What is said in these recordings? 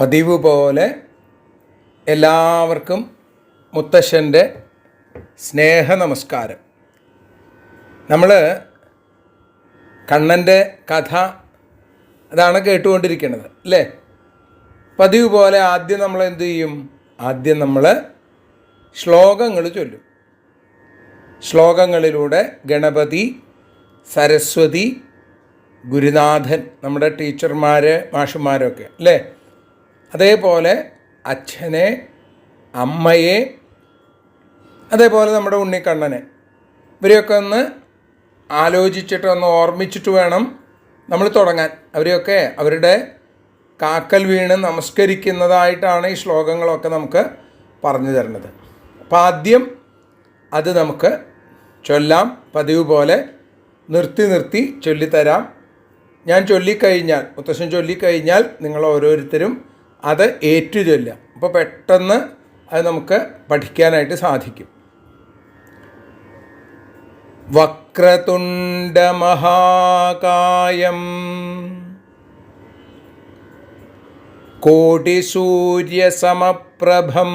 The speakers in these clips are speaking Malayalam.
പതിവ് പോലെ എല്ലാവർക്കും മുത്തശ്ശന്റെ സ്നേഹ നമസ്കാരം നമ്മൾ കണ്ണന്റെ കഥ അതാണ് കേട്ടുകൊണ്ടിരിക്കുന്നത് അല്ലേ? പതിവ് പോലെ ആദ്യം നമ്മൾ എന്തു ചെയ്യും? ആദ്യം നമ്മൾ ശ്ലോകങ്ങൾ ചൊല്ലും. ശ്ലോകങ്ങളിലൂടെ ഗണപതി സരസ്വതി ഗുരുനാഥൻ നമ്മുടെ ടീച്ചർമാർ മാഷുമാരൊക്കെ അല്ലേ? അതേപോലെ അച്ഛനെ അമ്മയെ അതേപോലെ നമ്മുടെ ഉണ്ണിക്കണ്ണനെ. ഇവരെയൊക്കെ ഒന്ന് ആലോചിച്ചിട്ട് ഒന്ന് ഓർമ്മിച്ചിട്ട് വേണം നമ്മൾ തുടങ്ങാൻ. അവരെയൊക്കെ അവരുടെ കാക്കൽ വീണ് നമസ്കരിക്കുന്നതായിട്ടാണ് ഈ ശ്ലോകങ്ങളൊക്കെ നമുക്ക് പറഞ്ഞു തരുന്നത്. അപ്പം ആദ്യം അത് നമുക്ക് ചൊല്ലാം പതിവ് പോലെ നിർത്തി നിർത്തി ചൊല്ലിത്തരാം. ഞാൻ ചൊല്ലിക്കഴിഞ്ഞാൽ മുത്തശ്ശൻ ചൊല്ലിക്കഴിഞ്ഞാൽ നിങ്ങൾ ഓരോരുത്തരും അത് ഏറ്റുചൊല്ലാം അപ്പോൾ പെട്ടെന്ന് അത് നമുക്ക് പഠിക്കാനായിട്ട് സാധിക്കും. വക്രതുണ്ടമഹാകായം കോടിസൂര്യസമപ്രഭം.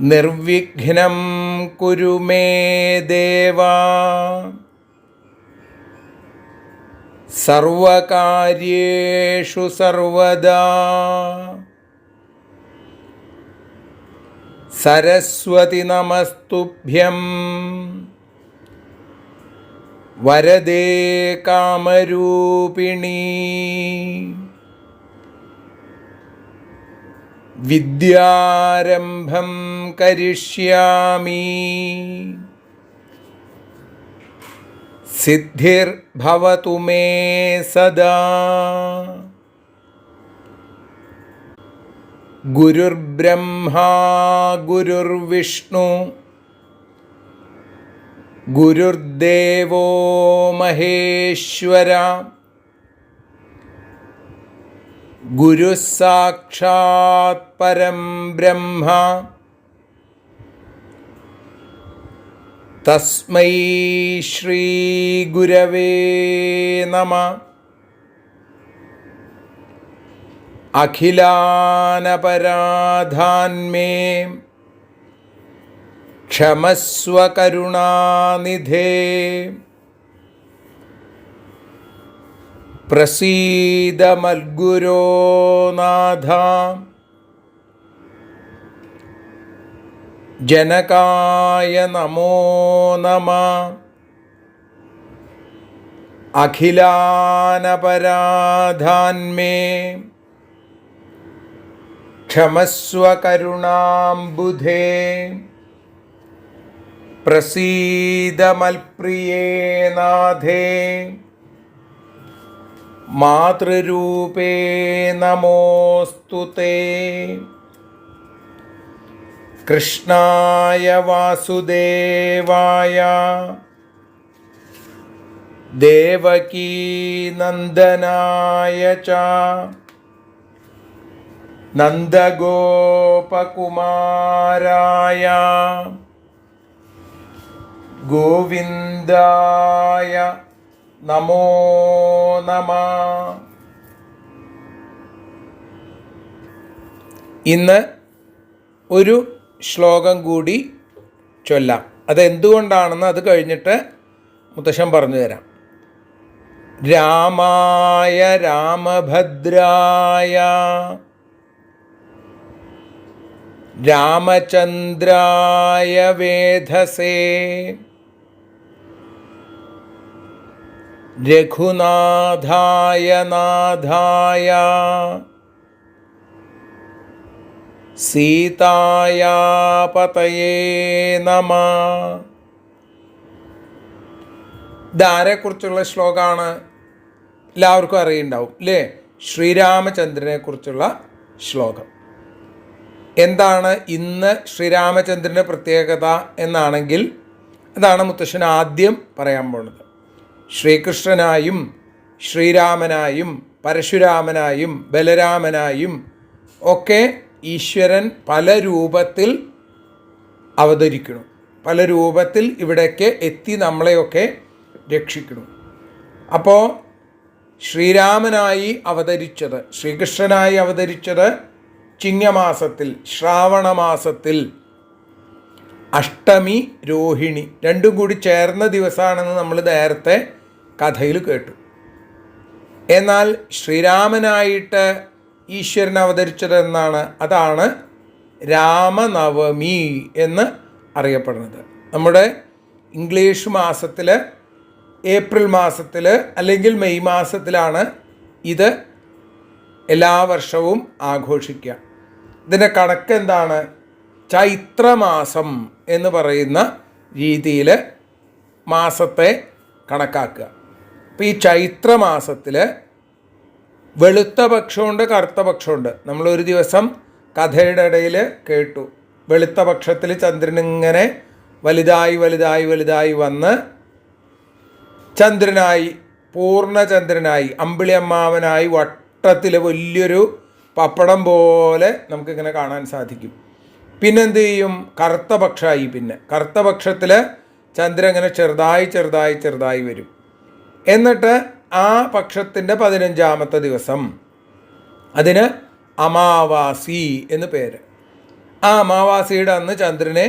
നിർവിഘ്നം കുരുമേ ദേവാ. സർവകാര്യേഷു സർവദാ. സരസ്വതി നമസ്തുഭ്യം. വരദേ കാമരൂപിണി. വിദ്യാരംഭം കരിഷ്യാമി. സിദ്ധിർഭവതു മേ സദാ. ഗുരുർബ്രഹ്മാ ഗുരുർവിഷ്ണു गुरुर्देवो മഹേശ്വര गुरुः साक्षात् പരം ബ്രഹ്മ. തസ്മൈ ശ്രീഗുരവേ നമ. അഖിലാനപരാധാന്മേ ക്ഷമസ്വ കരുണാനിധേ പ്രസീദമൽഗുരോ നാഥ ജനകായ നമോ നമ. അഖിലാനപരാധാന്മേ. ക്ഷമസ്വ കരുണാംബുധേ പ്രസീദമൽപ്രിയേ നാഥേ. മാതൃരൂപേ നമോസ്തു തേ കൃഷ്ണായ വാസുദേവായ. ദേവകീനന്ദനായ ച. നന്ദഗോപകുമാരായ. ഗോവിന്ദായ നമോ നമ. ഇന്ന് ഒരു ശ്ലോകം കൂടി ചൊല്ലാം. അതെന്തുകൊണ്ടാണെന്ന് അത് കഴിഞ്ഞിട്ട് മുത്തശ്ശൻ പറഞ്ഞു തരാം. രാമായ രാമഭദ്രായ രാമചന്ദ്രായ വേധസേ രഘുനാഥായ നാഥായ പതയേ നമ. ഇതാരെക്കുറിച്ചുള്ള ശ്ലോകമാണ് എല്ലാവർക്കും അറിയുണ്ടാവും അല്ലേ ശ്രീരാമചന്ദ്രനെ കുറിച്ചുള്ള ശ്ലോകം. എന്താണ് ഇന്ന് ശ്രീരാമചന്ദ്രന്റെ പ്രത്യേകത എന്നാണെങ്കിൽ അതാണ് മുത്തശ്ശൻ ആദ്യം പറയാൻ പോണത്. ശ്രീകൃഷ്ണനായും ശ്രീരാമനായും പരശുരാമനായും ബലരാമനായും ഒക്കെ ഈശ്വരൻ പല രൂപത്തിൽ അവതരിക്കണം പല രൂപത്തിൽ ഇവിടേക്ക് എത്തി നമ്മളെയൊക്കെ രക്ഷിക്കണം അപ്പോൾ ശ്രീരാമനായി അവതരിച്ചത് ശ്രീകൃഷ്ണനായി അവതരിച്ചത് ചിങ്ങമാസത്തിൽ ശ്രാവണമാസത്തിൽ അഷ്ടമി രോഹിണി രണ്ടും കൂടി ചേർന്ന ദിവസമാണെന്ന് നമ്മൾ നേരത്തെ കഥയിൽ കേട്ടു. എന്നാൽ ശ്രീരാമനായിട്ട് ഈശ്വരൻ അവതരിച്ചത് എന്നാണ്. അതാണ് രാമനവമി എന്ന് അറിയപ്പെടുന്നത്. നമ്മുടെ ഇംഗ്ലീഷ് മാസത്തിൽ ഏപ്രിൽ മാസത്തിൽ അല്ലെങ്കിൽ മെയ് മാസത്തിലാണ് ഇത് എല്ലാ വർഷവും ആഘോഷിക്കുക ഇതിന്റെ കണക്ക് എന്താണ്? ചൈത്രമാസം എന്ന് പറയുന്ന രീതിയിൽ മാസത്തെ കണക്കാക്കുക. അപ്പോൾ ഈ ചൈത്രമാസത്തിൽ വെളുത്ത പക്ഷമുണ്ട് കറുത്ത പക്ഷമുണ്ട്. നമ്മളൊരു ദിവസം കഥയുടെ ഇടയിൽ കേട്ടു. വെളുത്ത പക്ഷത്തിൽ ചന്ദ്രൻ ഇങ്ങനെ വലുതായി വലുതായി വലുതായി വന്ന് ചന്ദ്രനായി പൂർണചന്ദ്രനായി അമ്പിളി അമ്മാവനായി വട്ടത്തിൽ വലിയൊരു പപ്പടം പോലെ നമുക്കിങ്ങനെ കാണാൻ സാധിക്കും. പിന്നെന്ത് ചെയ്യും? കറുത്ത പക്ഷമായി പിന്നെ. കറുത്ത പക്ഷത്തിൽ ചന്ദ്രൻ ഇങ്ങനെ ചെറുതായി ചെറുതായി ചെറുതായി വരും. എന്നിട്ട് ആ പക്ഷത്തിന്റെ പതിനഞ്ചാമത്തെ ദിവസം. അതിന് അമാവാസി എന്ന് പേര്. ആ അമാവാസിയുടെ അന്ന് ചന്ദ്രനെ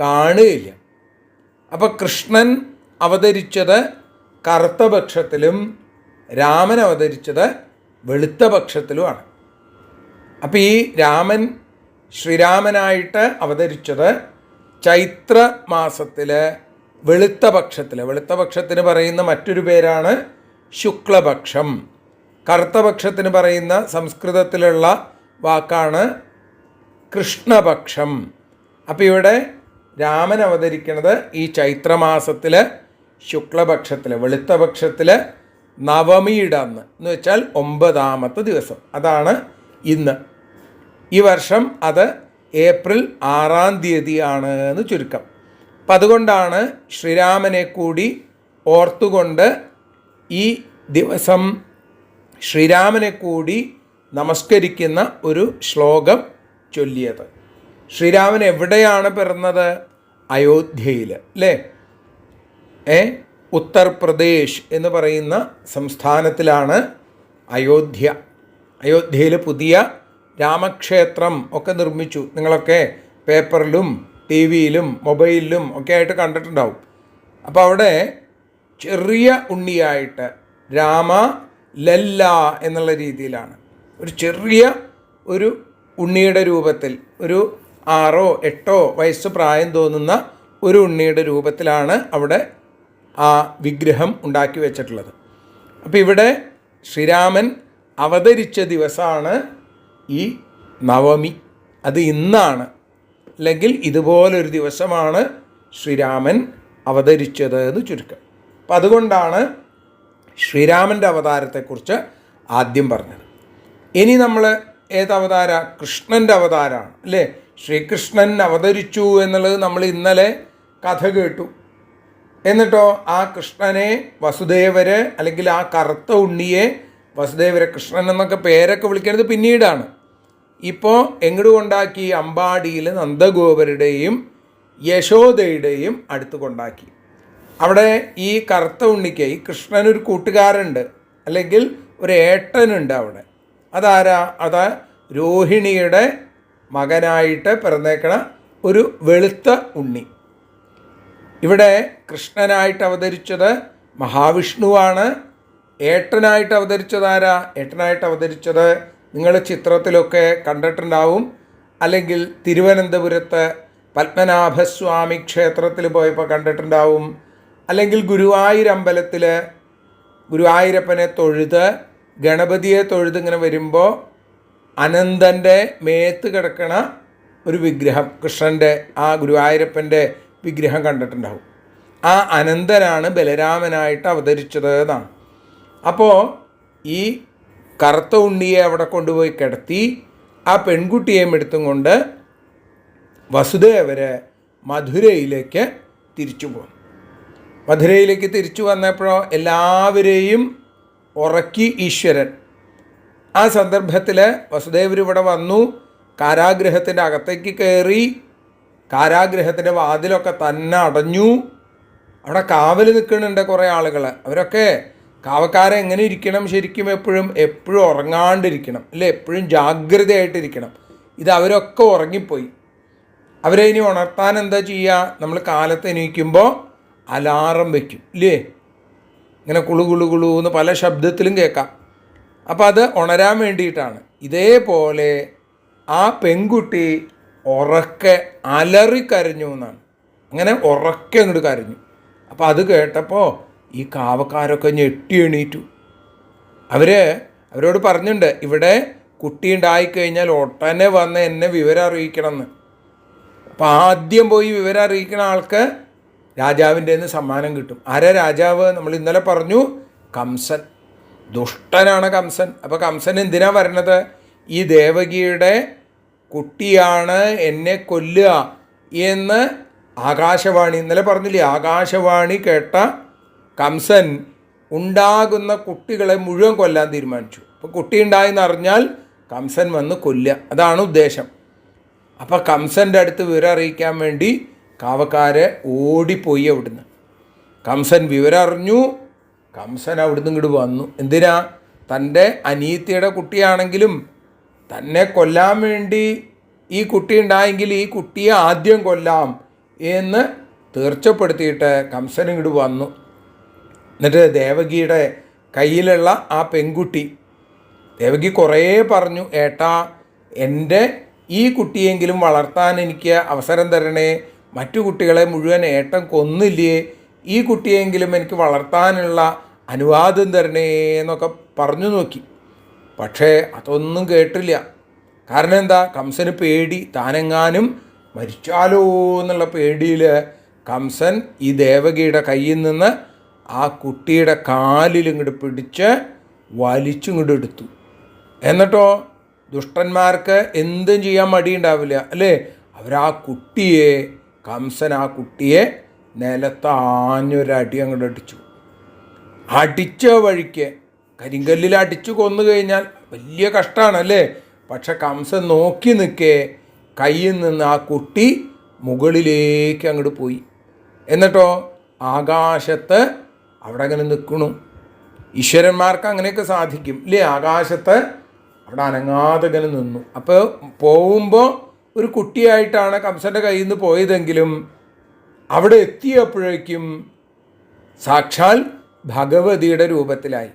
കാണുകയില്ല. അപ്പോൾ കൃഷ്ണൻ അവതരിച്ചത് കറുത്ത പക്ഷത്തിലും രാമൻ അവതരിച്ചത് വെളുത്ത പക്ഷത്തിലുമാണ് അപ്പോൾ ഈ രാമൻ ശ്രീരാമനായിട്ട് അവതരിച്ചത് ചൈത്ര മാസത്തിൽ വെളുത്ത പക്ഷത്തിൽ വെളുത്ത പക്ഷത്തിന് പറയുന്ന മറ്റൊരു പേരാണ് ശുക്ലപക്ഷം. കറുത്തപക്ഷത്തിന് പറയുന്ന സംസ്കൃതത്തിലുള്ള വാക്കാണ് കൃഷ്ണപക്ഷം. അപ്പോൾ ഇവിടെ രാമൻ അവതരിക്കുന്നത് ഈ ചൈത്രമാസത്തിൽ ശുക്ലപക്ഷത്തിൽ വെളുത്തപക്ഷത്തിൽ നവമിയിടന്ന്. എന്ന് വെച്ചാൽ ഒമ്പതാമത്തെ ദിവസം. അതാണ് ഇന്ന്. ഈ വർഷം അത് ഏപ്രിൽ ആറാം തീയതിയാണ് എന്ന് ചുരുക്കം. അപ്പം അതുകൊണ്ടാണ് ശ്രീരാമനെ കൂടി ഓർത്തുകൊണ്ട് ഈ ദിവസം ശ്രീരാമനെ കൂടി നമസ്കരിക്കുന്ന ഒരു ശ്ലോകം ചൊല്ലിയത്. ശ്രീരാമൻ എവിടെയാണ് പിറന്നത്? അയോധ്യയിൽ അല്ലേ? ഏ? ഉത്തർപ്രദേശ് എന്ന് പറയുന്ന സംസ്ഥാനത്തിലാണ് അയോധ്യ. അയോധ്യയിൽ പുതിയ രാമക്ഷേത്രം ഒക്കെ നിർമ്മിച്ചു. നിങ്ങളൊക്കെ പേപ്പറിലും ടി വിയിലും മൊബൈലിലും ഒക്കെ ആയിട്ട് കണ്ടിട്ടുണ്ടാവും. അപ്പോൾ അവിടെ ചെറിയ ഉണ്ണിയായിട്ട് രാമ ലല്ല എന്നുള്ള രീതിയിലാണ്. ഒരു ചെറിയ ഒരു ഉണ്ണിയുടെ രൂപത്തിൽ ഒരു ആറോ എട്ടോ വയസ്സ് പ്രായം തോന്നുന്ന ഒരു ഉണ്ണിയുടെ രൂപത്തിലാണ് അവിടെ ആ വിഗ്രഹം ഉണ്ടാക്കി വെച്ചിട്ടുള്ളത്. അപ്പോൾ ഇവിടെ ശ്രീരാമൻ അവതരിച്ച ദിവസമാണ് ഈ നവമി. അത് ഇന്നാണ്. അല്ലെങ്കിൽ ഇതുപോലൊരു ദിവസമാണ് ശ്രീരാമൻ അവതരിച്ചത് എന്ന് ചുരുക്കം. അപ്പം അതുകൊണ്ടാണ് ശ്രീരാമന്റെ അവതാരത്തെക്കുറിച്ച് ആദ്യം പറഞ്ഞത്. ഇനി നമ്മൾ ഏതവതാര കൃഷ്ണന്റെ അവതാരമാണ് അല്ലേ? ശ്രീകൃഷ്ണൻ അവതരിച്ചു എന്നുള്ളത് നമ്മൾ ഇന്നലെ കഥ കേട്ടു. എന്നിട്ടോ ആ കൃഷ്ണനെ വസുദേവര് അല്ലെങ്കിൽ ആ കറുത്ത ഉണ്ണിയെ വസുദേവരെ കൃഷ്ണൻ എന്നൊക്കെ പേരൊക്കെ വിളിക്കുന്നത് പിന്നീടാണ്. ഇപ്പോൾ എങ്ങോട്ട് കൊണ്ടാക്കി അമ്പാടിയിൽ നന്ദഗോപരുടെയും യശോദയുടെയും അടുത്ത് കൊണ്ടാക്കി അവിടെ ഈ കറുത്ത ഉണ്ണിക്ക് ഈ കൃഷ്ണനൊരു കൂട്ടുകാരുണ്ട് അല്ലെങ്കിൽ ഒരു ഏട്ടനുണ്ട് അവിടെ. അതാരാ? അത് രോഹിണിയുടെ മകനായിട്ട് പിറന്നേക്കണ ഒരു വെളുത്ത ഉണ്ണി. ഇവിടെ കൃഷ്ണനായിട്ട് അവതരിച്ചത് മഹാവിഷ്ണുവാണ്. ഏട്ടനായിട്ട് അവതരിച്ചത് ആരാ? ഏട്ടനായിട്ട് അവതരിച്ചത് നിങ്ങൾ ചിത്രത്തിലൊക്കെ കണ്ടിട്ടുണ്ടാവും. അല്ലെങ്കിൽ തിരുവനന്തപുരത്ത് പത്മനാഭസ്വാമി ക്ഷേത്രത്തിൽ പോയപ്പോൾ കണ്ടിട്ടുണ്ടാവും. അല്ലെങ്കിൽ ഗുരുവായൂർ ഗുരുവായൂരമ്പലത്തിൽ ഗുരുവായൂരപ്പനെ തൊഴുത് ഗണപതിയെ തൊഴുത് ഇങ്ങനെ വരുമ്പോൾ അനന്തന്റെ മേത്ത് കിടക്കണ ഒരു വിഗ്രഹം കൃഷ്ണന്റെ ആ ഗുരുവായൂരപ്പന്റെ വിഗ്രഹം കണ്ടിട്ടുണ്ടാവും. ആ അനന്തനാണ് ബലരാമനായിട്ട് അവതരിച്ചത് എന്നാണ്. അപ്പോൾ ഈ കറുത്ത ഉണ്ണിയെ അവിടെ കൊണ്ടുപോയി കിടത്തി ആ പെൺകുട്ടിയെയും എടുത്തും കൊണ്ട് വസുദേവരെ മധുരയിലേക്ക് തിരിച്ചു പോന്നു. മധുരയിലേക്ക് തിരിച്ചു വന്നപ്പോഴോ എല്ലാവരെയും ഉറക്കി ഈശ്വരൻ. ആ സന്ദർഭത്തിൽ വസുദേവർ ഇവിടെ വന്നു കാരാഗ്രഹത്തിന്റെ അകത്തേക്ക് കയറി കാരാഗ്രഹത്തിന്റെ വാതിലൊക്കെ തന്നെ അടഞ്ഞു. അവിടെ കാവൽ നിൽക്കുന്നുണ്ട് കുറേ ആളുകൾ അവരൊക്കെ കാവക്കാരെ എങ്ങനെ ഇരിക്കണം ശരിക്കും എപ്പോഴും? എപ്പോഴും ഉറങ്ങാണ്ടിരിക്കണം അല്ലെ? എപ്പോഴും ജാഗ്രതയായിട്ടിരിക്കണം. ഇത് അവരൊക്കെ ഉറങ്ങിപ്പോയി. അവരെ ഇനി ഉണർത്താൻ എന്താ ചെയ്യുക നമ്മൾ കാലത്ത് എണീക്കുമ്പോൾ അലാറം വയ്ക്കും ഇല്ലേ? ഇങ്ങനെ കുളു കുളു കുളു എന്ന് പല ശബ്ദത്തിലും കേൾക്കാം. അപ്പോൾ അത് ഉണരാൻ വേണ്ടിയിട്ടാണ്. ഇതേപോലെ ആ പെൺകുട്ടി ഉറക്കെ അലറി കരഞ്ഞു എന്നാണ്. അങ്ങനെ ഉറക്കെ അങ്ങോട്ട് കരഞ്ഞു. അപ്പോൾ അത് കേട്ടപ്പോൾ ഈ കാവക്കാരൊക്കെ ഞെട്ടി എണീറ്റു. അവർ അവരോട് പറഞ്ഞിട്ടുണ്ട് ഇവിടെ കുട്ടി ഉണ്ടായിക്കഴിഞ്ഞാൽ ഉടനെ വന്ന് എന്നെ വിവരം അറിയിക്കണം എന്ന് അപ്പോൾ ആദ്യം പോയി വിവരം അറിയിക്കുന്ന ആൾക്ക് രാജാവിന്റെ നിന്ന് സമ്മാനം കിട്ടും. ആരാ രാജാവ്? നമ്മൾ ഇന്നലെ പറഞ്ഞു കംസൻ. ദുഷ്ടനാണ് കംസൻ. അപ്പോൾ കംസൻ എന്തിനാ വരണത്? ഈ ദേവകിയുടെ കുട്ടിയാണ് എന്നെ കൊല്ലുക എന്ന് ആകാശവാണി ഇന്നലെ പറഞ്ഞില്ലേ? ആകാശവാണി കേട്ട കംസൻ ഉണ്ടാകുന്ന കുട്ടികളെ മുഴുവൻ കൊല്ലാൻ തീരുമാനിച്ചു. അപ്പോൾ കുട്ടി ഉണ്ടായെന്ന് അറിഞ്ഞാൽ കംസൻ വന്ന് കൊല്ലുക. അതാണ് ഉദ്ദേശം. അപ്പോൾ കംസന്റെ അടുത്ത് വിവരം അറിയിക്കാൻ വേണ്ടി കാവക്കാര് ഓടിപ്പോയി അവിടുന്ന്. കംസൻ വിവരം അറിഞ്ഞു കംസൻ അവിടുന്ന് ഇങ്ങോട്ട് വന്നു. എന്തിനാ? തന്റെ അനീത്തിയുടെ കുട്ടിയാണെങ്കിലും തന്നെ കൊല്ലാൻ വേണ്ടി ഈ കുട്ടി ഉണ്ടായെങ്കിൽ ഈ കുട്ടിയെ ആദ്യം കൊല്ലാം എന്ന് തീർച്ചപ്പെടുത്തിയിട്ട് കംസൻ ഇങ്ങോട്ട് വന്നു. എന്നിട്ട് ദേവകിയുടെ കയ്യിലുള്ള ആ പെൺകുട്ടി ദേവകി കുറേ പറഞ്ഞു ഏട്ടാ എന്റെ ഈ കുട്ടിയെങ്കിലും വളർത്താൻ എനിക്ക് അവസരം തരണേ. മറ്റു കുട്ടികളെ മുഴുവൻ ഏട്ടം കൊന്നില്ലേ? ഈ കുട്ടിയെങ്കിലും എനിക്ക് വളർത്താനുള്ള അനുവാദം തരണേ എന്നൊക്കെ പറഞ്ഞു നോക്കി. പക്ഷേ അതൊന്നും കേട്ടില്ല. കാരണം എന്താ? കംസന് പേടി. താനെങ്ങാനും മരിച്ചാലോ എന്നുള്ള പേടിയിൽ കംസൻ ഈ ദേവകിയുടെ കയ്യിൽ നിന്ന് ആ കുട്ടിയുടെ കാലിൽ ഇങ്ങോട്ട് പിടിച്ച് വലിച്ചിങ്ങോട്ട് എടുത്തു. എന്നിട്ടോ ദുഷ്ടന്മാർക്ക് എന്തും ചെയ്യാൻ മടിയുണ്ടാവില്ല അല്ലേ? അവരാ കുട്ടിയെ കംസൻ ആ കുട്ടിയെ നിലത്താഞ്ഞൊരടി അങ്ങോട്ട് അടിച്ചു. അടിച്ച വഴിക്ക് കരിങ്കല്ലിൽ അടിച്ചു കൊന്നു കഴിഞ്ഞാൽ വലിയ കഷ്ടമാണല്ലേ? പക്ഷെ കംസൻ നോക്കി നിൽക്കേ കയ്യിൽ നിന്ന് ആ കുട്ടി മുകളിലേക്ക് അങ്ങോട്ട് പോയി. എന്നിട്ടോ ആകാശത്ത് അവിടെ അങ്ങനെ നിൽക്കണു. ഈശ്വരന്മാർക്ക് അങ്ങനെയൊക്കെ സാധിക്കും. ഇല്ലേ? ആകാശത്ത് അവിടെ അനങ്ങാതെ ഇങ്ങനെ നിന്നു. അപ്പോൾ പോകുമ്പോൾ ഒരു കുട്ടിയായിട്ടാണ് കംസന്റെ കയ്യിൽ നിന്ന് പോയതെങ്കിലും അവിടെ എത്തിയപ്പോഴേക്കും സാക്ഷാൽ ഭഗവതിയുടെ രൂപത്തിലായി.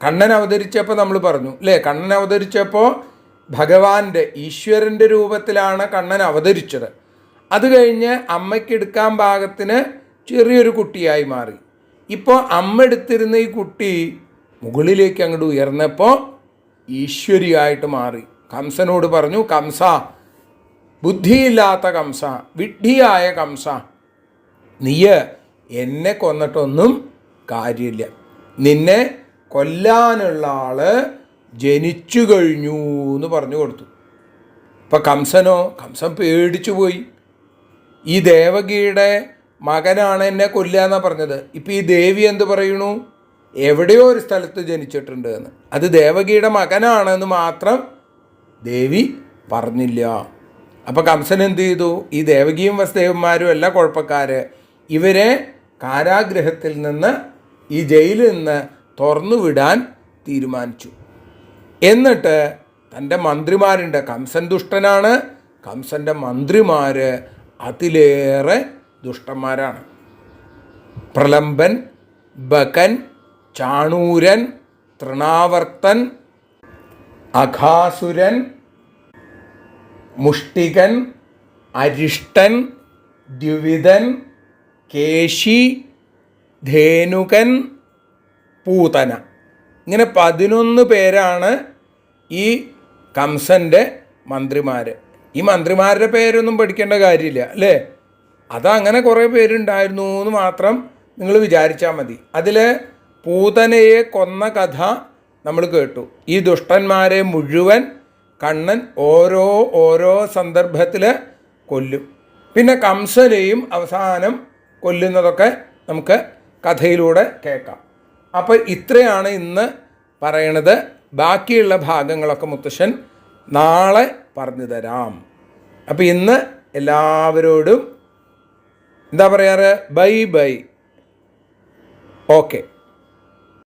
കണ്ണൻ അവതരിച്ചപ്പോൾ നമ്മൾ പറഞ്ഞു അല്ലേ കണ്ണൻ അവതരിച്ചപ്പോൾ ഭഗവാന്റെ ഈശ്വരന്റെ രൂപത്തിലാണ് കണ്ണൻ അവതരിച്ചത്. അത് കഴിഞ്ഞ് അമ്മയ്ക്ക് എടുക്കാൻ പാകത്തിന് ചെറിയൊരു കുട്ടിയായി മാറി. ഇപ്പോൾ അമ്മ എടുത്തിരുന്ന ഈ കുട്ടി മുകളിലേക്ക് അങ്ങോട്ട് ഉയർന്നപ്പോൾ ഈശ്വരിയായിട്ട് മാറി. കംസനോട് പറഞ്ഞു കംസ ബുദ്ധിയില്ലാത്ത കംസ വിഡ്ഢിയായ കംസ. നീയ് എന്നെ കൊന്നിട്ടൊന്നും കാര്യമില്ല. നിന്നെ കൊല്ലാനുള്ള ആൾ ജനിച്ചു കഴിഞ്ഞു എന്ന് പറഞ്ഞു കൊടുത്തു. ഇപ്പം കംസനോ കംസൻ പേടിച്ചു പോയി. ഈ ദേവകിയുടെ മകനാണ് എന്നെ കൊല്ലുക എന്നാണ് പറഞ്ഞത്. ഇപ്പം ഈ ദേവി എന്ത് പറയണു എവിടെയോ ഒരു സ്ഥലത്ത് ജനിച്ചിട്ടുണ്ട് എന്ന്. അത് ദേവകിയുടെ മകനാണെന്ന് മാത്രം ദേവി പറഞ്ഞില്ല. അപ്പോൾ കംസൻ എന്ത് ചെയ്തു? ഈ ദേവകിയും വസുദേവന്മാരും എല്ലാ കുഴപ്പക്കാര് ഇവരെ കാരാഗ്രഹത്തിൽ നിന്ന് ഈ ജയിലിൽ നിന്ന് തുറന്നു വിടാൻ തീരുമാനിച്ചു. എന്നിട്ട് തന്റെ മന്ത്രിമാരുണ്ട്. കംസൻ ദുഷ്ടനാണ്. കംസന്റെ മന്ത്രിമാർ അതിലേറെ ദുഷ്ടന്മാരാണ്. പ്രലംബൻ ബകൻ ചാണൂരൻ തൃണാവർത്തൻ അഘാസുരൻ മുഷ്ടികൻ അരിഷ്ടൻ ദ്വിവിധൻ കേശി ധേനുകൻ പൂതന. ഇങ്ങനെ പതിനൊന്ന് പേരാണ് ഈ കംസന്റെ മന്ത്രിമാർ ഈ മന്ത്രിമാരുടെ പേരൊന്നും പഠിക്കേണ്ട കാര്യമില്ല അല്ലേ? അതങ്ങനെ കുറേ പേരുണ്ടായിരുന്നു എന്ന് മാത്രം നിങ്ങൾ വിചാരിച്ചാൽ മതി. അതിൽ പൂതനയെ കൊന്ന കഥ നമ്മൾ കേട്ടു. ഈ ദുഷ്ടന്മാരെ മുഴുവൻ കണ്ണൻ ഓരോ ഓരോ സന്ദർഭത്തിൽ കൊല്ലും. പിന്നെ കംസനെയും അവസാനം കൊല്ലുന്നതൊക്കെ നമുക്ക് കഥയിലൂടെ കേൾക്കാം. അപ്പോൾ ഇത്രയാണ് ഇന്ന് പറയണത്. ബാക്കിയുള്ള ഭാഗങ്ങളൊക്കെ മുത്തശ്ശൻ നാളെ പറഞ്ഞു തരാം. അപ്പോൾ ഇന്ന് എല്ലാവരോടും എന്താ പറയാറ്? Bye bye. ഓക്കെ.